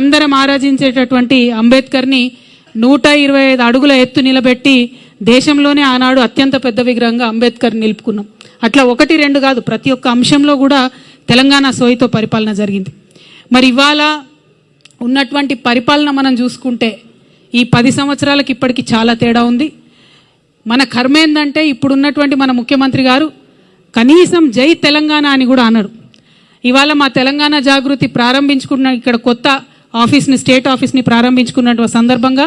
అందరం ఆరాధించేటటువంటి అంబేద్కర్ని నూట ఇరవై ఐదు అడుగుల ఎత్తు నిలబెట్టి దేశంలోనే ఆనాడు అత్యంత పెద్ద విగ్రహంగా అంబేద్కర్ నిలుపుకున్నాం. అట్లా ఒకటి రెండు కాదు ప్రతి ఒక్క అంశంలో కూడా తెలంగాణ సోయితో పరిపాలన జరిగింది. మరి ఇవాళ ఉన్నటువంటి పరిపాలన మనం చూసుకుంటే ఈ పది సంవత్సరాలకి ఇప్పటికి చాలా తేడా ఉంది. మన కర్మ ఏంటంటే ఇప్పుడున్నటువంటి మన ముఖ్యమంత్రి గారు కనీసం జై తెలంగాణ అని కూడా అన్నారు ఇవాళ మా తెలంగాణ జాగృతి ప్రారంభించుకున్న ఇక్కడ కొత్త ఆఫీస్ని స్టేట్ ఆఫీస్ని ప్రారంభించుకున్న సందర్భంగా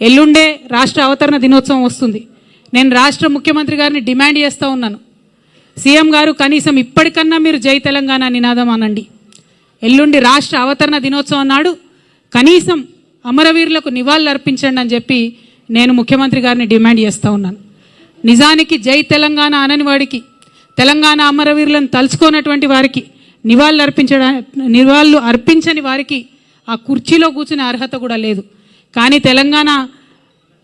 ఎల్లుండే రాష్ట్ర అవతరణ దినోత్సవం వస్తుంది. నేను రాష్ట్ర ముఖ్యమంత్రి గారిని డిమాండ్ చేస్తూ ఉన్నాను. సీఎం గారు కనీసం ఇప్పటికన్నా మీరు జై తెలంగాణ నినాదం అనండి ఎల్లుండి రాష్ట్ర అవతరణ దినోత్సవం నాడు కనీసం అమరవీరులకు నివాళులు అర్పించండి అని చెప్పి నేను ముఖ్యమంత్రి గారిని డిమాండ్ చేస్తూ ఉన్నాను. నిజానికి జై తెలంగాణ అనని వాడికి తెలంగాణ అమరవీరులను తలుచుకోనటువంటి వారికి నివాళులు అర్పించడా నివాళులు అర్పించని వారికి ఆ కుర్చీలో కూర్చునే అర్హత కూడా లేదు. కానీ తెలంగాణ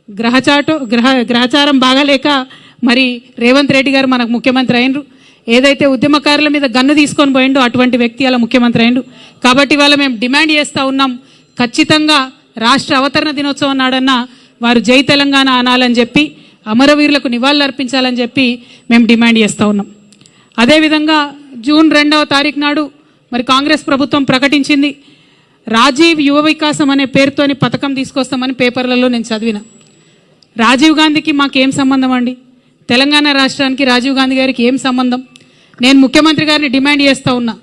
గ్రహచాటో గ్రహ గ్రహచారం బాగాలేక మరి రేవంత్ రెడ్డి గారు మనకు ముఖ్యమంత్రి అయినరు. ఏదైతే ఉద్యమకారుల మీద గన్ను తీసుకొని పోయిండో అటువంటి వ్యక్తి అలా ముఖ్యమంత్రి అయిండు కాబట్టి ఇవాళ మేము డిమాండ్ చేస్తూ ఉన్నాం. ఖచ్చితంగా రాష్ట్ర అవతరణ దినోత్సవం నాడన్నా వారు జై తెలంగాణ అనాలని చెప్పి అమరవీరులకు నివాళులర్పించాలని చెప్పి మేము డిమాండ్ చేస్తూ ఉన్నాం. అదేవిధంగా జూన్ రెండవ తారీఖు నాడు మరి కాంగ్రెస్ ప్రభుత్వం ప్రకటించింది. రాజీవ్ యువ వికాసం అనే పేరుతోని పథకం తీసుకొస్తామని పేపర్లలో నేను చదివిన. రాజీవ్ గాంధీకి మాకేం సంబంధం అండి? తెలంగాణ రాష్ట్రానికి రాజీవ్ గాంధీ గారికి ఏం సంబంధం? నేను ముఖ్యమంత్రి గారిని డిమాండ్ చేస్తూ ఉన్నా.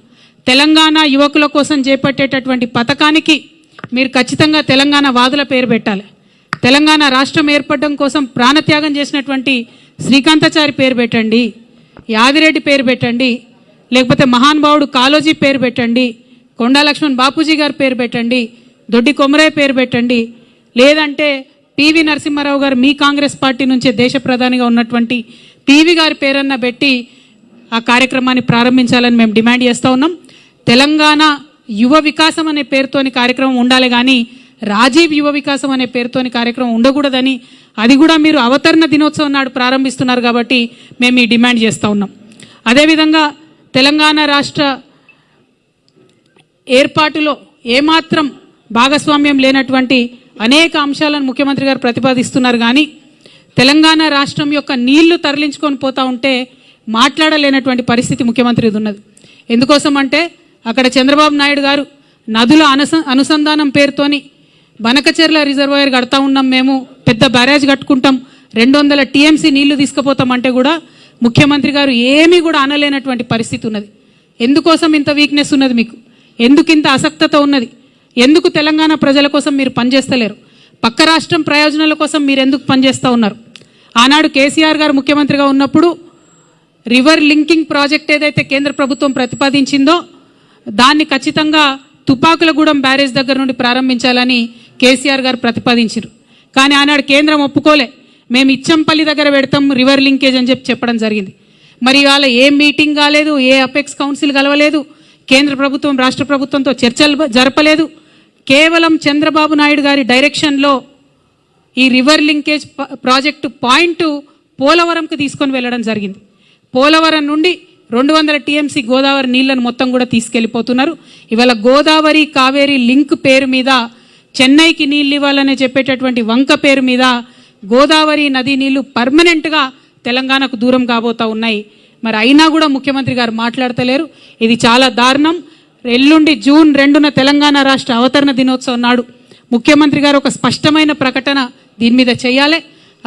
తెలంగాణ యువకుల కోసం చేపట్టేటటువంటి పథకానికి మీరు ఖచ్చితంగా తెలంగాణ వాదుల పేరు పెట్టాలి. తెలంగాణ రాష్ట్రం ఏర్పడడం కోసం ప్రాణత్యాగం చేసినటువంటి శ్రీకాంతాచారి పేరు పెట్టండి. యాదిరెడ్డి పేరు పెట్టండి. లేకపోతే మహానుభావుడు కాలోజీ పేరు పెట్టండి. కొండా లక్ష్మణ్ బాపూజీ గారి పేరు పెట్టండి దొడ్డి కొమరయ్య పేరు పెట్టండి. లేదంటే పివి నరసింహారావు గారు మీ కాంగ్రెస్ పార్టీ నుంచే దేశ ప్రధానిగా ఉన్నటువంటి పివి గారి పేరన్న పెట్టి ఆ కార్యక్రమాన్ని ప్రారంభించాలని మేము డిమాండ్ చేస్తూ ఉన్నాం. తెలంగాణ యువ వికాసం అనే పేరుతోని కార్యక్రమం ఉండాలి కానీ రాజీవ్ యువ వికాసం అనే పేరుతోని కార్యక్రమం ఉండకూడదని అది కూడా మీరు అవతరణ దినోత్సవం నాడు ప్రారంభిస్తున్నారు కాబట్టి మేము ఈ డిమాండ్ చేస్తూ ఉన్నాం. అదేవిధంగా తెలంగాణ రాష్ట్ర ఏర్పాటులో ఏమాత్రం భాగస్వామ్యం లేనటువంటి అనేక అంశాలను ముఖ్యమంత్రి గారు ప్రతిపాదిస్తున్నారు కానీ తెలంగాణ రాష్ట్రం యొక్క నీళ్ళు తరలించుకొని పోతా ఉంటే మాట్లాడలేనటువంటి పరిస్థితి ముఖ్యమంత్రిది ఉన్నది. ఎందుకోసం అంటే అక్కడ చంద్రబాబు నాయుడు గారు నదుల అనుస అనుసంధానం పేరుతోని బనకచెర్ల రిజర్వాయర్ కడతా ఉన్నాం మేము పెద్ద బ్యారేజ్ కట్టుకుంటాం రెండు వందల టీఎంసీ నీళ్ళు తీసుకుపోతామంటే కూడా ముఖ్యమంత్రి గారు ఏమీ కూడా అనలేనటువంటి పరిస్థితి ఉన్నది. ఎందుకోసం ఇంత వీక్నెస్ ఉన్నది మీకు? ఎందుకింత ఆసక్తత అసక్తత ఉన్నది? ఎందుకు తెలంగాణ ప్రజల కోసం మీరు పనిచేస్తలేరు? పక్క రాష్ట్రం ప్రయోజనాల కోసం మీరు ఎందుకు పనిచేస్తూ ఉన్నారు? ఆనాడు కేసీఆర్ గారు ముఖ్యమంత్రిగా ఉన్నప్పుడు రివర్ లింకింగ్ ప్రాజెక్ట్ ఏదైతే కేంద్ర ప్రభుత్వం ప్రతిపాదించిందో దాన్ని ఖచ్చితంగా తుపాకులగూడెం బ్యారేజ్ దగ్గర నుండి ప్రారంభించాలని కేసీఆర్ గారు ప్రతిపాదించారు కానీ ఆనాడు కేంద్రం ఒప్పుకోలే. మేము ఇచ్చంపల్లి దగ్గర పెడతాం రివర్ లింకేజ్ అని చెప్పి చెప్పడం జరిగింది. మరి ఇవాళ ఏ మీటింగ్ కాలేదు ఏ అపెక్స్ కౌన్సిల్ కలవలేదు కేంద్ర ప్రభుత్వం రాష్ట్ర ప్రభుత్వంతో చర్చలు జరపలేదు. కేవలం చంద్రబాబు నాయుడు గారి డైరెక్షన్లో ఈ రివర్ లింకేజ్ ప్రాజెక్టు పాయింట్ పోలవరంకు తీసుకొని వెళ్ళడం జరిగింది. పోలవరం నుండి రెండు వందల టీఎంసీ గోదావరి నీళ్ళను మొత్తం కూడా తీసుకెళ్ళిపోతున్నారు ఇవాళ గోదావరి కావేరి లింక్ పేరు మీద చెన్నైకి నీళ్ళు ఇవ్వాలని చెప్పేటటువంటి వంక పేరు మీద గోదావరి నది నీళ్ళు పర్మనెంట్గా తెలంగాణకు దూరం కాబోతా ఉన్నాయి. మరి అయినా కూడా ముఖ్యమంత్రి గారు మాట్లాడతలేరు. ఇది చాలా దారుణం. ఎల్లుండి జూన్ రెండున తెలంగాణ రాష్ట్ర అవతరణ దినోత్సవం నాడు ముఖ్యమంత్రి గారు ఒక స్పష్టమైన ప్రకటన దీని మీద చేయాలి.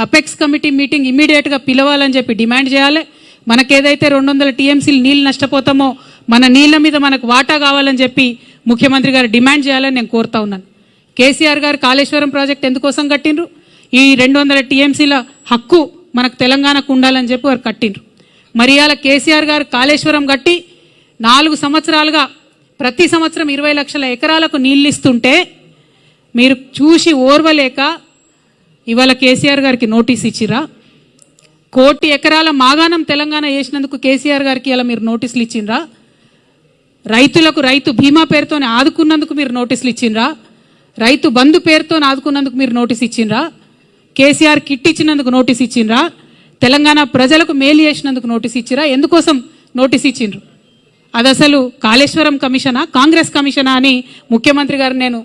అపెక్స్ కమిటీ మీటింగ్ ఇమీడియట్గా పిలవాలని చెప్పి డిమాండ్ చేయాలి. మనకేదైతే రెండు వందల టీఎంసీలు నీళ్ళు నష్టపోతామో మన నీళ్ళ మీద మనకు వాటా కావాలని చెప్పి ముఖ్యమంత్రి గారు డిమాండ్ చేయాలని నేను కోరుతా ఉన్నాను. కేసీఆర్ గారు కాళేశ్వరం ప్రాజెక్ట్ ఎందుకోసం కట్టిండ్రు? ఈ రెండు వందల టీఎంసీల హక్కు మనకు తెలంగాణకు ఉండాలని చెప్పి వారు కట్టిండ్రు. మరి అలా కేసీఆర్ గారు కాళేశ్వరం కట్టి నాలుగు సంవత్సరాలుగా ప్రతి సంవత్సరం ఇరవై లక్షల ఎకరాలకు నీళ్ళు ఇస్తుంటే మీరు చూసి ఓర్వలేక ఇవాళ కేసీఆర్ గారికి నోటీస్ ఇచ్చిరా? కోటి ఎకరాల మాగాణం తెలంగాణ చేసినందుకు కేసీఆర్ గారికి ఇలా మీరు నోటీసులు ఇచ్చిండ్రా రైతులకు రైతు బీమా పేరుతోనే ఆదుకున్నందుకు మీరు నోటీసులు ఇచ్చిండ్రా రైతు బంధు పేరుతో ఆదుకున్నందుకు మీరు నోటీస్ ఇచ్చిండ్రా కేసీఆర్ కిట్ ఇచ్చినందుకు నోటీస్ ఇచ్చిండ్రా తెలంగాణ ప్రజలకు మేలు చేసినందుకు నోటీస్ ఇచ్చిరా? ఎందుకోసం నోటీస్ ఇచ్చిండ్రు? అది అసలు కాళేశ్వరం కమిషనా? కాంగ్రెస్ కమిషనా అని ముఖ్యమంత్రి గారు నేను